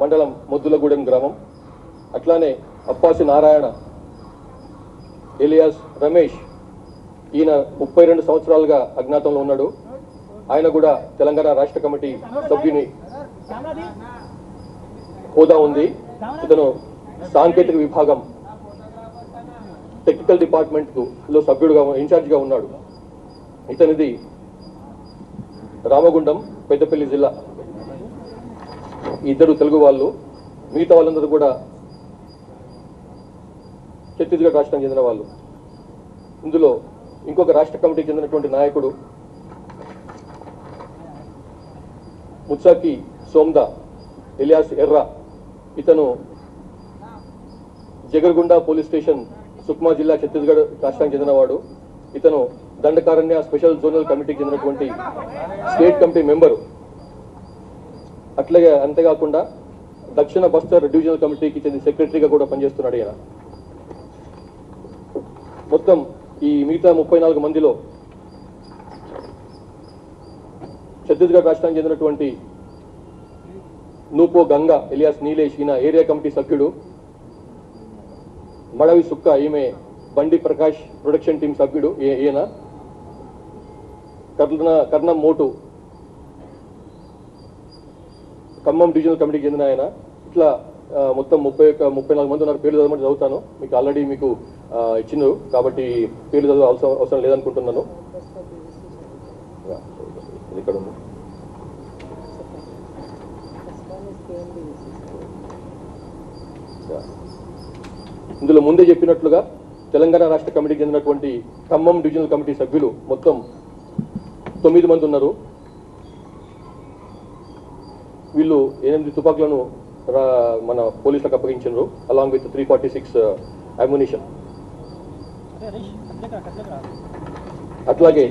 మండలం మొద్దులగూడెం గ్రామం. అట్లానే అప్పాసి నారాయణ ఎలియాస్ రమేష్ ఈయన ముప్పై రెండు సంవత్సరాలుగా అజ్ఞాతంలో ఉన్నాడు. ఆయన కూడా తెలంగాణ రాష్ట్ర కమిటీ సభ్యుని హోదా ఉంది. ఇతను సాంకేతిక విభాగం టెక్నికల్ డిపార్ట్మెంట్లో సభ్యుడుగా ఇన్ఛార్జిగా ఉన్నాడు. ఇతనిది రామగుండం పెద్దపల్లి జిల్లా. ఇద్దరు తెలుగు వాళ్ళు మిగతా వాళ్ళందరూ కూడా ఛత్తీస్గఢ్ రాష్ట్రానికి చెందిన వాళ్ళు. ఇందులో ఇంకొక రాష్ట్ర కమిటీకి చెందినటువంటి నాయకుడు ముత్సాకి సోమ్దా ఎలియాస్ ఎర్రా. ఇతను జగర్గుండ పోలీస్ స్టేషన్ సుక్మా జిల్లా ఛత్తీస్గఢ్ రాష్ట్రానికి చెందినవాడు. ఇతను దండకారణ్య స్పెషల్ జోనల్ కమిటీకి చెందినటువంటి స్టేట్ కమిటీ మెంబరు. అట్లాగే అంతేకాకుండా దక్షిణ బస్తర్ డివిజనల్ కమిటీకి చెందిన సెక్రటరీగా కూడా పనిచేస్తున్నాడు ఈయన. మొత్తం ఈ మిగతా ముప్పై నాలుగు మందిలో ఛత్తీస్గఢ్ రాష్ట్రానికి చెందినటువంటి నూపో గంగా ఎలియాస్ నీలేష్ ఈయన ఏరియా కమిటీ సభ్యుడు. మడవి సుక్క ఈమె బండి ప్రకాష్ ప్రొడక్షన్ టీం సభ్యుడు ఈయన. కర్ణ కర్ణం మోటు ఖమ్మం డివిజనల్ కమిటీకి చెందిన ఆయన. ఇట్లా మొత్తం ముప్పై ఒక్క ముప్పై నాలుగు మంది ఉన్నారు. పేర్లు చదవమంటే చదువుతాను. మీకు ఆల్రెడీ మీకు ఆ, కాబట్టి పేర్లు చదువు అవసరం అవసరం లేదనుకుంటున్నాను. ఇక్కడ ఉంది. ఇందులో ముందే చెప్పినట్లుగా తెలంగాణ రాష్ట్ర కమిటీకి చెందినటువంటి ఖమ్మం డివిజనల్ కమిటీ సభ్యులు మొత్తం తొమ్మిది మంది ఉన్నారు. వీళ్ళు ఎనిమిది తుపాకులను మన పోలీసులకు అప్పగించారు along with three forty six ammunition అట్లాగే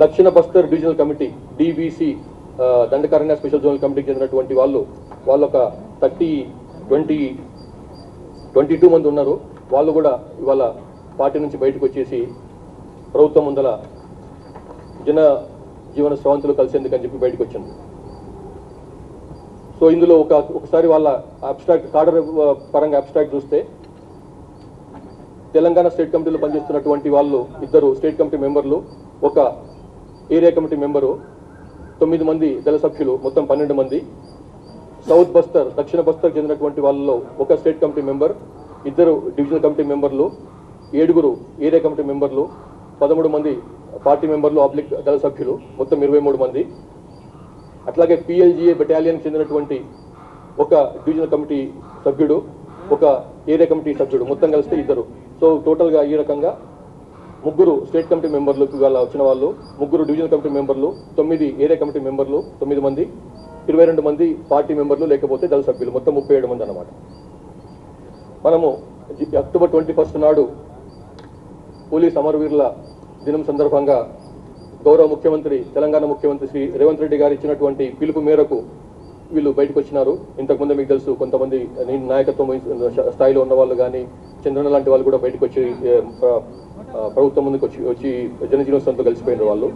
దక్షిణ Bastar divisional committee DBC Dandakaranya special zonal కమిటీకి చెందినటువంటి వాళ్ళు వాళ్ళు ఒక థర్టీ ట్వంటీ ట్వంటీ టూ మంది ఉన్నారు. వాళ్ళు కూడా ఇవాళ పార్టీ నుంచి బయటకు వచ్చేసి ప్రభుత్వం ముందల జన జీవన స్రవంతులు కలిసేందుకని చెప్పి బయటకు వచ్చింది సో ఇందులో ఒక ఒకసారి వాళ్ళ అబ్స్ట్రాక్ట్ కార్డర్ పరంగా అబ్స్ట్రాక్ట్ చూస్తే తెలంగాణ స్టేట్ కమిటీలో పనిచేస్తున్నటువంటి వాళ్ళు ఇద్దరు స్టేట్ కమిటీ మెంబర్లు ఒక ఏరియా కమిటీ మెంబరు తొమ్మిది మంది దళ సభ్యులు మొత్తం పన్నెండు మంది. సౌత్ బస్తర్ దక్షిణ బస్తర్ చెందినటువంటి వాళ్ళలో ఒక స్టేట్ కమిటీ మెంబర్ ఇద్దరు డివిజనల్ కమిటీ మెంబర్లు ఏడుగురు ఏరియా కమిటీ మెంబర్లు పదమూడు మంది పార్టీ మెంబర్లు అబ్లిక్ దళ సభ్యులు మొత్తం ఇరవై మూడు మంది. అట్లాగే పిఎల్జిఏ బెటాలియన్ చెందినటువంటి ఒక డివిజనల్ కమిటీ సభ్యుడు ఒక ఏరియా కమిటీ సభ్యుడు మొత్తం కలిస్తే ఇద్దరు. సో టోటల్గా ఈ రకంగా ముగ్గురు స్టేట్ కమిటీ మెంబర్లు ఇవాళ వచ్చిన వాళ్ళు ముగ్గురు డివిజనల్ కమిటీ మెంబర్లు తొమ్మిది ఏరియా కమిటీ మెంబర్లు తొమ్మిది మంది ఇరవై రెండు మంది పార్టీ మెంబర్లు లేకపోతే దళ సభ్యులు. మొత్తం ముప్పై ఏడు మంది అన్నమాట. మనము అక్టోబర్ ట్వంటీ ఫస్ట్ నాడు పోలీస్ అమరవీరుల దినం సందర్భంగా గౌరవ ముఖ్యమంత్రి తెలంగాణ ముఖ్యమంత్రి శ్రీ రేవంత్ రెడ్డి గారు ఇచ్చినటువంటి పిలుపు మేరకు వీళ్ళు బయటకు వచ్చినారు ఇంతకుముందు మీకు తెలుసు కొంతమంది నాయకత్వం స్థాయిలో ఉన్న వాళ్ళు కానీ చంద్రన లాంటి వాళ్ళు కూడా బయటకు వచ్చి ప్రభుత్వం ముందుకు వచ్చి వచ్చి జనజీవనంతో కలిసిపోయిన వాళ్ళు.